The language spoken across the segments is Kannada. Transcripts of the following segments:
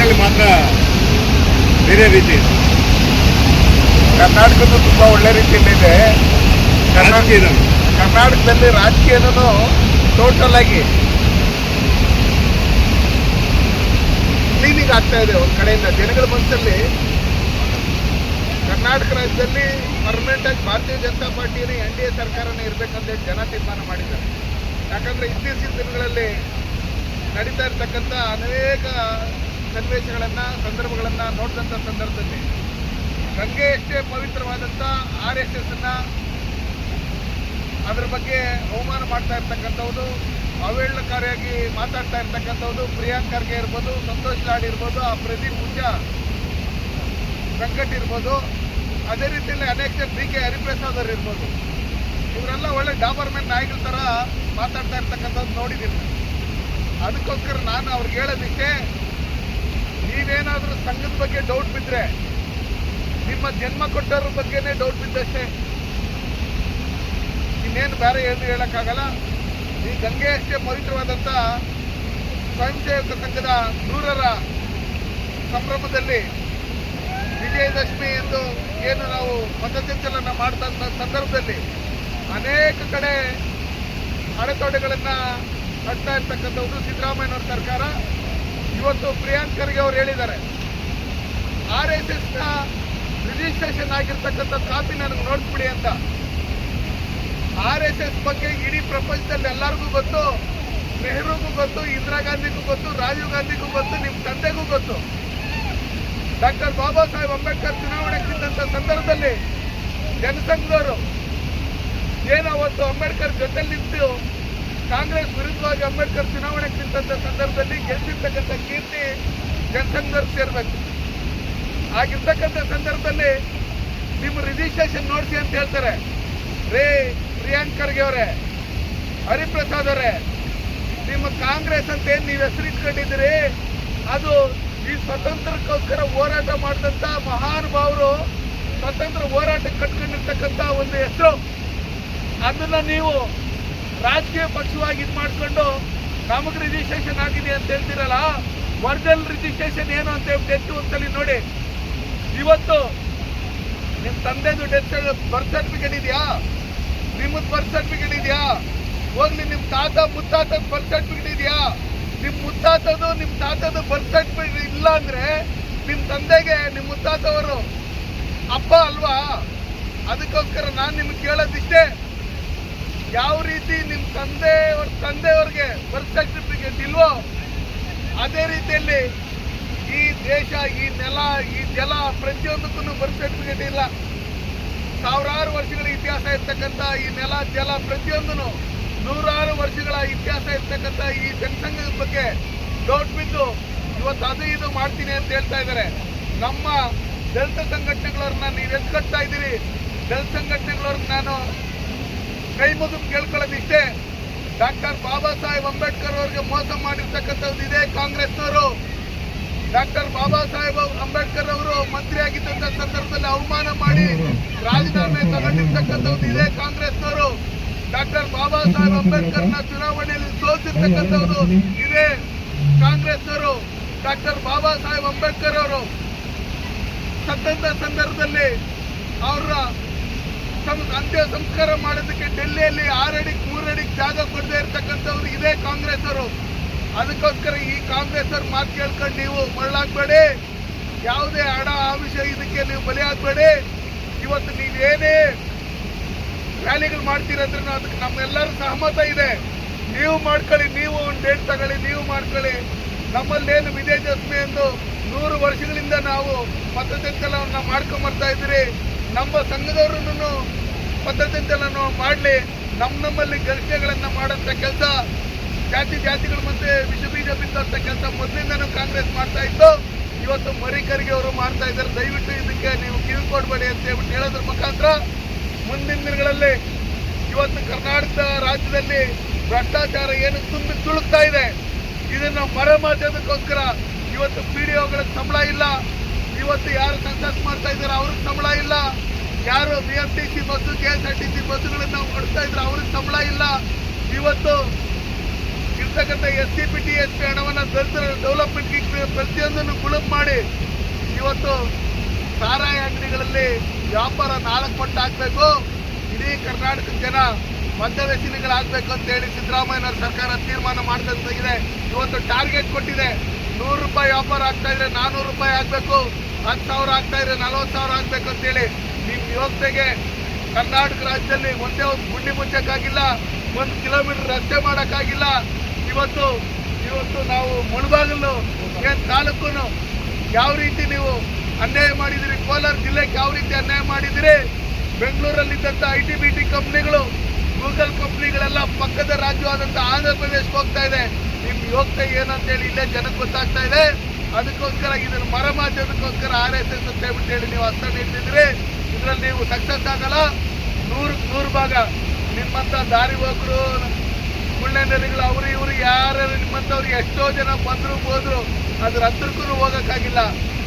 ತಮಿಳ್ನಾಡಿನಲ್ಲಿ ಮಾತ್ರ ಬೇರೆ ರೀತಿ ಇದೆ. ಕರ್ನಾಟಕದ್ದು ತುಂಬಾ ಒಳ್ಳೆ ರೀತಿಯಲ್ಲಿದೆ ಕರ್ನಾಟಕ ರಾಜಕೀಯದಲ್ಲಿ. ಕರ್ನಾಟಕದಲ್ಲಿ ರಾಜಕೀಯನೂ ಟೋಟಲ್ ಆಗಿ ಕ್ಲೀನಿಂಗ್ ಆಗ್ತಾ ಇದೆ ಒಂದ್ ಕಡೆಯಿಂದ. ಜನಗಳ ಮನಸ್ಸಲ್ಲಿ ಕರ್ನಾಟಕ ರಾಜ್ಯದಲ್ಲಿ ಪರ್ಮನೆಂಟ್ ಆಗಿ ಭಾರತೀಯ ಜನತಾ ಪಾರ್ಟಿಯೇ ಎನ್ ಡಿ ಎ ಸರ್ಕಾರನೇ ಇರಬೇಕಂತ ಹೇಳಿ ಜನ ತೀರ್ಮಾನ ಮಾಡಿದ್ದಾರೆ. ಯಾಕಂದ್ರೆ ಇತ್ತೀಚಿನ ದಿನಗಳಲ್ಲಿ ನಡೀತಾ ಇರ್ತಕ್ಕಂಥ ಅನೇಕ ಸನ್ನಿವೇಶಗಳನ್ನ ಸಂದರ್ಭಗಳನ್ನು ನೋಡಿದಂಥ ಸಂದರ್ಭದಲ್ಲಿ. ಗಂಗೆ ಎಷ್ಟೇ ಪವಿತ್ರವಾದಂಥ ಆರ್ ಎಸ್ ಎಸ್ ಅನ್ನ ಅದ್ರ ಬಗ್ಗೆ ಅವಮಾನ ಮಾಡ್ತಾ ಇರ್ತಕ್ಕಂಥವ್ರು ಅವೇಳನಕಾರಿಯಾಗಿ ಮಾತಾಡ್ತಾ ಇರ್ತಕ್ಕಂಥವ್ರು, ಪ್ರಿಯಾಂಕ್ ಖರ್ಗೆ ಇರ್ಬೋದು, ಸಂತೋಷ್ ಲಾಡ್ ಇರ್ಬೋದು, ಆ ಪ್ರದೀಪ್ ಹುಂಜಾ ವೆಂಕಟ್ ಇರ್ಬೋದು, ಅದೇ ರೀತಿಯಲ್ಲಿ ಅನೇಕ ಜನ ಬಿ ಕೆ ಹರಿಪ್ರಸಾದ್ ಅವರು ಇರ್ಬೋದು. ಇವರೆಲ್ಲ ಒಳ್ಳೆ ಡಾಬರ್ಮೆನ್ ನಾಯಿಗಳ ಥರ ಮಾತಾಡ್ತಾ ಇರ್ತಕ್ಕಂಥದ್ದು ನೋಡಿದ್ದೀನಿ ಅದಕ್ಕೋಸ್ಕರ ನಾನು ಅವ್ರಿಗೆ ಹೇಳೋದಿಕ್ಕೆ ನೀವೇನಾದರೂ ಸಂಘದ ಬಗ್ಗೆ ಡೌಟ್ ಬಿದ್ದರೆ ನಿಮ್ಮ ಜನ್ಮ ಕೊಟ್ಟವ್ರ ಬಗ್ಗೆನೇ ಡೌಟ್ ಬಿದ್ದಷ್ಟೇ. ಇನ್ನೇನು ಬೇರೆ ಏನು ಹೇಳೋಕ್ಕಾಗಲ್ಲ. ಈ ಗಂಗೆ ಅಷ್ಟೇ ಪವಿತ್ರವಾದಂಥ ಸ್ವಯಂ ಸೇವಕ ಸಂಘದ ನೂರರ ಸಂಭ್ರಮದಲ್ಲಿ ವಿಜಯದಶಮಿ ಎಂದು ಏನು ನಾವು ಪಥಸಂಚಲನ ಮಾಡಿದಂಥ ಸಂದರ್ಭದಲ್ಲಿ ಅನೇಕ ಕಡೆ ಅಡೆತಡೆಗಳನ್ನ ಕಟ್ತಾ ಇರ್ತಕ್ಕಂಥವ್ರು ಸಿದ್ದರಾಮಯ್ಯನವ್ರ ಸರ್ಕಾರ. ಇವತ್ತು ಪ್ರಿಯಾಂಕ್ ಖರ್ಗೆ ಅವರು ಹೇಳಿದ್ದಾರೆ. ಆರ್ ಎಸ್ ಎಸ್ನ ರಿಜಿಸ್ಟ್ರೇಷನ್ ಆಗಿರ್ತಕ್ಕಂಥ ಕಾಪಿ ನನಗೆ ನೋಡ್ಬಿಡಿ ಅಂತ. ಆರ್ ಎಸ್ ಎಸ್ ಬಗ್ಗೆ ಇಡೀ ಪ್ರಪಂಚದಲ್ಲಿ ಎಲ್ಲರಿಗೂ ಗೊತ್ತು, ನೆಹರೂಗೂ ಗೊತ್ತು, ಇಂದಿರಾ ಗಾಂಧಿಗೂ ಗೊತ್ತು, ರಾಜೀವ್ ಗಾಂಧಿಗೂ ಗೊತ್ತು ನಿಮ್ಮ ತಂದೆಗೂ ಗೊತ್ತು. ಡಾಕ್ಟರ್ ಬಾಬಾ ಸಾಹೇಬ್ ಅಂಬೇಡ್ಕರ್ ಚುನಾವಣೆ ನಿಂತ ಸಂದರ್ಭದಲ್ಲಿ ಜನಸಂಘದವರು ಏನೋ ಅವತ್ತು ಅಂಬೇಡ್ಕರ್ ಜೊತೆಲಿ ನಿಂತು ಕಾಂಗ್ರೆಸ್ ವಿರುದ್ಧವಾಗಿ ಅಂಬೇಡ್ಕರ್ ಚುನಾವಣೆ ನಿಂತ ಸಂದರ್ಭದಲ್ಲಿ ಗೆದ್ದಿರ್ತಕ್ಕಂಥ ಕೀರ್ತಿ ಜನಸಂಘದವ್ರು ಸೇರ್ಬೇಕು. ಆಗಿರ್ತಕ್ಕಂಥ ಸಂದರ್ಭದಲ್ಲಿ ನಿಮ್ಮ ರಿಜಿಸ್ಟ್ರೇಷನ್ ನೋಡಿಸಿ ಅಂತ ಹೇಳ್ತಾರೆ. ರೇ, ಪ್ರಿಯಾಂಕ್ ಖರ್ಗೆ ಅವರೇ, ಹರಿಪ್ರಸಾದ್ ಅವರೇ, ನಿಮ್ಮ ಕಾಂಗ್ರೆಸ್ ಅಂತ ಏನು ನೀವು ಹೆಸರಿಟ್ಕೊಂಡಿದ್ದೀರಿ ಅದು ಈ ಸ್ವತಂತ್ರಕ್ಕೋಸ್ಕರ ಹೋರಾಟ ಮಾಡಿದಂತ ಮಹಾನುಭಾವರು ಸ್ವತಂತ್ರ ಹೋರಾಟ ಕಟ್ಕೊಂಡಿರ್ತಕ್ಕಂಥ ಒಂದು ಹೆಸರು. ಅದನ್ನ ನೀವು ರಾಜಕೀಯ ಪಕ್ಷವಾಗಿ ಇದು ಮಾಡ್ಕೊಂಡು ನಮಗೆ ರಿಜಿಸ್ಟ್ರೇಷನ್ ಆಗಿದೆ ಅಂತ ಹೇಳ್ತಿರಲ್ಲ ವರ್ಜಲ್ ರಿಜಿಸ್ಟ್ರೇಷನ್ ಏನು ಅಂತ ಹೇಳ್ಬಿಟ್ಟು ಒಂದ್ಸಲಿ ನೋಡಿ. ಇವತ್ತು ನಿಮ್ಮ ತಂದೆದು ಡೆತ್ ಬರ್ತ್ ಸರ್ಟಿಫಿಕೇಟ್ ಇದೆಯಾ? ನಿಮ್ಮದು ಬರ್ತ್ ಸರ್ಟಿಫಿಕೇಟ್ ಇದೆಯಾ? ಹೋಗ್ಲಿ ನಿಮ್ಮ ತಾತ ಮುತ್ತಾತದ ಬರ್ತ್ ಸರ್ಟಿಫಿಕೇಟ್ ಇದೆಯಾ? ನಿಮ್ಮ ಮುತ್ತಾತದು ನಿಮ್ಮ ತಾತದ ಬರ್ತ್ ಸರ್ಟಿಫಿಕೇಟ್ ಇಲ್ಲ ಅಂದ್ರೆ ನಿಮ್ಮ ತಂದೆಗೆ ನಿಮ್ಮ ಮುತ್ತಾತವರು ಅಪ್ಪ ಅಲ್ವಾ? ಅದಕ್ಕೋಸ್ಕರ ನಾನು ನಿಮ್ಗೆ ಕೇಳೋದಿಷ್ಟೇ. ಯಾವ ರೀತಿ ನಿಮ್ಮ ತಂದೆ ತಂದೆಯವ್ರಿಗೆ ಬರ್ತ್ ಸರ್ಟಿಫಿಕೇಟ್ ಇಲ್ವೋ ಅದೇ ರೀತಿಯಲ್ಲಿ ಈ ದೇಶ, ಈ ನೆಲ, ಈ ಜಲ ಪ್ರತಿಯೊಂದಕ್ಕೂ ಬರ್ತ್ ಸರ್ಟಿಫಿಕೇಟ್ ಇಲ್ಲ ಸಾವಿರಾರು ವರ್ಷಗಳ ಇತಿಹಾಸ ಇರ್ತಕ್ಕಂಥ ಈ ನೆಲ, ಜಲ ಪ್ರತಿಯೊಂದೂ ನೂರಾರು ವರ್ಷಗಳ ಇತಿಹಾಸ ಇರ್ತಕ್ಕಂಥ ಈ ಜನಸಂಘದ ಬಗ್ಗೆ ಡೌಟ್ ಬಿದ್ದು ಇವತ್ತು ಅದು ಇದು ಮಾಡ್ತೀನಿ ಅಂತ ಹೇಳ್ತಾ ಇದ್ದಾರೆ. ನಮ್ಮ ದಲಿತ ಸಂಘಟನೆಗಳನ್ನ ನೀವು ಎತ್ಕಟ್ತಾ ಇದ್ದೀರಿ. ದಲಿತ ಸಂಘಟನೆಗಳವ್ರನ್ನ ನಾನು ಕೈ ಮುಗಿದು ಕೇಳ್ಕೊಳ್ಳೋದಿಷ್ಟೇ ಡಾಕ್ಟರ್ ಬಾಬಾ ಸಾಹೇಬ್ ಅಂಬೇಡ್ಕರ್ ಅವರಿಗೆ ಮೋಸ ಮಾಡಿರ್ತಕ್ಕಂಥದ್ದು ಇದೆ ಕಾಂಗ್ರೆಸ್ನವರು. ಡಾಕ್ಟರ್ ಬಾಬಾ ಸಾಹೇಬ್ ಅಂಬೇಡ್ಕರ್ ಅವರು ಮಂತ್ರಿ ಆಗಿದ್ದಂತ ಸಂದರ್ಭದಲ್ಲಿ ಅವಮಾನ ಮಾಡಿ ರಾಜೀನಾಮೆ ತಗೊಂಡಿರ್ತಕ್ಕಂಥದ್ದು ಇದೆ ಕಾಂಗ್ರೆಸ್ನವರು. ಡಾಕ್ಟರ್ ಬಾಬಾ ಸಾಹೇಬ್ ಅಂಬೇಡ್ಕರ್ನ ಚುನಾವಣೆಯಲ್ಲಿ ಸೋತಿರ್ತಕ್ಕಂಥದ್ದು ಇದೆ ಕಾಂಗ್ರೆಸ್ನವರು. ಡಾಕ್ಟರ್ ಬಾಬಾ ಸಾಹೇಬ್ ಅಂಬೇಡ್ಕರ್ ಅವರು. ಸತ್ತಂತ ಸಂದರ್ಭದಲ್ಲಿ ಅವರ ಅಂತ್ಯ ಸಂಸ್ಕಾರ ಮಾಡೋದಕ್ಕೆ ಡೆಲ್ಲಿಯಲ್ಲಿ ಆರಡಿಗೆ ಮೂರಡಿಗೆ ಜಾಗ ಕೊಡದೆ ಇರ್ತಕ್ಕಂಥವ್ರು ಇದೇ ಕಾಂಗ್ರೆಸ್ ಅವರು ಅದಕ್ಕೋಸ್ಕರ ಈ ಕಾಂಗ್ರೆಸ್ ಅವ್ರ ಮಾತು ಕೇಳ್ಕೊಂಡು ನೀವು ಮರಳಾಗ್ಬೇಡಿ. ಯಾವುದೇ ಹಣ ಆಮಿಷ ಇದಕ್ಕೆ ನೀವು ಬಲಿಯಾಗಬೇಡಿ. ಇವತ್ತು ನೀವೇನೇ ರ್ಯಾಲಿಗಳು ಮಾಡ್ತೀರಂದ್ರೆ ಅದಕ್ಕೆ ನಮ್ಮೆಲ್ಲರೂ ಸಹಮತ ಇದೆ. ನೀವು ಮಾಡ್ಕೊಳ್ಳಿ, ನೀವು ಒಂದು ಡೇಟ್ ತಗೊಳ್ಳಿ, ನೀವು ಮಾಡ್ಕೊಳ್ಳಿ. ನಮ್ಮಲ್ಲೇನು ವಿಜಯದಶಮಿ ಎಂದು ನೂರು ವರ್ಷಗಳಿಂದ ನಾವು ಪಥಸಂಚಲನವನ್ನ ಮಾಡ್ಕೊಂಡ್ ಬರ್ತಾ ಇದ್ದೀರಿ. ನಮ್ಮ ಸಂಘದವ್ರನ್ನು ಪದ್ಧತಿಯಿಂದಲೂ ಮಾಡಲಿ. ನಮ್ಮ ನಮ್ಮಲ್ಲಿ ಘರ್ಷಣೆಗಳನ್ನ ಮಾಡೋಂಥ ಕೆಲಸ ಜಾತಿ ಜಾತಿಗಳ ಮಧ್ಯೆ ವಿಷ ಬೀಜ ಬಿತ್ತಂತ ಕೆಲಸ ಮೊದಲಿಂದನೂ ಕಾಂಗ್ರೆಸ್ ಮಾಡ್ತಾ ಇತ್ತು. ಇವತ್ತು ಮರಿಕರಿಗೆ ಅವರು ಮಾಡ್ತಾ ಇದ್ದಾರೆ. ದಯವಿಟ್ಟು ಇದಕ್ಕೆ ನೀವು ಕಿವಿ ಕೊಡಬೇಡಿ ಅಂತ ಹೇಳ್ಬಿಟ್ಟು ಹೇಳೋದ್ರ ಮುಖಾಂತರ ಮುಂದಿನ ದಿನಗಳಲ್ಲಿ ಇವತ್ತು ಕರ್ನಾಟಕ ರಾಜ್ಯದಲ್ಲಿ ಭ್ರಷ್ಟಾಚಾರ ಏನು ತುಂಬಿ ತುಳುಕ್ತಾ ಇದೆ. ಇದನ್ನ ಮರೆಮಾಚೋದಕ್ಕೋಸ್ಕರ ಇವತ್ತು ಪಿ ಡಿ ಸಂಬಳ ಇಲ್ಲ. ಇವತ್ತು ಯಾರು ಸೆನ್ಸಸ್ ಮಾಡ್ತಾ ಇದ್ದಾರೆ ಅವ್ರಿಗೆ ಸಂಬಳ ಇಲ್ಲ. ಯಾರು B M T C bus K S R T C ಬಸ್ಸುಗಳನ್ನ ಓಡಿಸ್ತಾ ಇದ್ರೆ ಅವ್ರಿಗೆ ಸಂಬಳ ಇಲ್ಲ. ಇವತ್ತು ಇರ್ತಕ್ಕಂಥ S C P T S P ಹಣವನ್ನು ದಲಿತರ ಡೆವಲಪ್ಮೆಂಟ್ ಪ್ರತಿಯೊಂದನ್ನು ಗುಳುಪ್ ಮಾಡಿ ಇವತ್ತು ಸಾರಾಯ ಅಂಗಡಿಗಳಲ್ಲಿ ವ್ಯಾಪಾರ ನಾಲ್ಕು ಪಟ್ಟು ಆಗಬೇಕು ಇಡೀ ಕರ್ನಾಟಕದ ಜನ ಮದ್ಯವ್ಯಸನಿಗಳಾಗಬೇಕು ಅಂತ ಹೇಳಿ ಸಿದ್ದರಾಮಯ್ಯನವ್ರ ಸರ್ಕಾರ ತೀರ್ಮಾನ ಮಾಡಿದಂತಾಗಿದೆ ಇವತ್ತು ಟಾರ್ಗೆಟ್ ಕೊಟ್ಟಿದೆ. ನೂರು ರೂಪಾಯಿ ವ್ಯಾಪಾರ ಆಗ್ತಾ ಇದ್ರೆ ನಾನೂರು ರೂಪಾಯಿ ಆಗ್ಬೇಕು. ಹತ್ತು ಸಾವಿರ ಆಗ್ತಾ ಇದ್ರೆ ನಲವತ್ತು ಸಾವಿರ ಆಗ್ಬೇಕು ಅಂತೇಳಿ ನಿಮ್ಮ ಯೋಜನೆಗೆ ಕರ್ನಾಟಕ ರಾಜ್ಯದಲ್ಲಿ ಒಂದೇ ಒಂದು ಗುಂಡಿ ಮುಚ್ಚಕ್ಕಾಗಿಲ್ಲ, ಒಂದು ಕಿಲೋಮೀಟರ್ ರಸ್ತೆ ಮಾಡೋಕ್ಕಾಗಿಲ್ಲ. ಇವತ್ತು ಇವತ್ತು ನಾವು ಮುಳುಬಾಗಲು ಏನು ತಾಲೂಕು ಯಾವ ರೀತಿ ನೀವು ಅನ್ಯಾಯ ಮಾಡಿದಿರಿ, ಕೋಲಾರ ಜಿಲ್ಲೆಗೆ ಯಾವ ರೀತಿ ಅನ್ಯಾಯ ಮಾಡಿದಿರಿ, ಬೆಂಗಳೂರಲ್ಲಿದ್ದಂಥ ಐ ಟಿ ಬಿ ಟಿ ಕಂಪ್ನಿಗಳು, ಗೂಗಲ್ ಕಂಪ್ನಿಗಳೆಲ್ಲ ಪಕ್ಕದ ರಾಜ್ಯವಾದಂಥ ಆಂಧ್ರ ಪ್ರದೇಶಕ್ಕೆ ಹೋಗ್ತಾ ಇದೆ. ನಿಮ್ಮ ಯೋಗ್ಯತೆ ಏನಂತೇಳಿ ಇಲ್ಲೇ ಜನಕ್ಕೆ ಗೊತ್ತಾಗ್ತಾ ಇದೆ. ಅದಕ್ಕೋಸ್ಕರ ಇದನ್ನು ಮರಮಾಚೋದಕ್ಕೋಸ್ಕರ ಆರ್ ಎಸ್ ಎಸ್ ಅಂತ ಹೇಳ್ಬಿಟ್ಟು ಹೇಳಿ ನೀವು ಅಷ್ಟೇ ನೀಡ್ತಿದ್ರಿ ಇದರಲ್ಲಿ ನೀವು ಸಕ್ಸಸ್ ಆಗಲ್ಲ. ನೂರು ನೂರು ಭಾಗ. ನಿಮ್ಮಂತ ದಾರಿ ಹೋಗ್ರು ಮುಳ್ಳೆನರಿಗಳು ಅವರು ಇವರು ಯಾರು ನಿಮ್ಮಂಥವ್ರಿಗೆ ಎಷ್ಟೋ ಜನ ಬಂದ್ರು ಹೋದ್ರು ಅದ್ರ ಹತ್ರಕ್ಕೂ ಹೋಗಕ್ಕಾಗಿಲ್ಲ.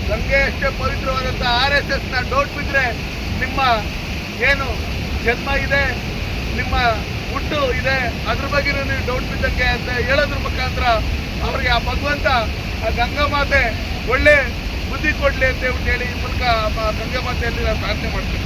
ಗಂಗೆ ಅಷ್ಟೇ ಪವಿತ್ರವಾದಂಥ ಆರ್ ಎಸ್ ಎಸ್ನ ಡೌಟ್ ಬಿದ್ರೆ ನಿಮ್ಮ ಏನು ಜನ್ಮ ಇದೆ, ನಿಮ್ಮ ಹುಟ್ಟು ಇದೆ, ಅದ್ರ ಬಗ್ಗೆ ನೀವು ಡೌಟ್ ಬಿದ್ದಂಗೆ ಅಂತ ಹೇಳೋದ್ರ ಮುಖಾಂತರ ಅವ್ರಿಗೆ ಆ ಭಗವಂತ ಆ ಗಂಗಾ ಮಾತೆ ಒಳ್ಳೆ ಬುದ್ಧಿ ಕೊಡಲಿ ಅಂತ ಹೇಳಿ ಈ ಮೂಲಕ ಗಂಗಾ ಮಾತೆಯಲ್ಲಿ ನಾನು ಪ್ರಾರ್ಥನೆ ಮಾಡ್ತೀನಿ.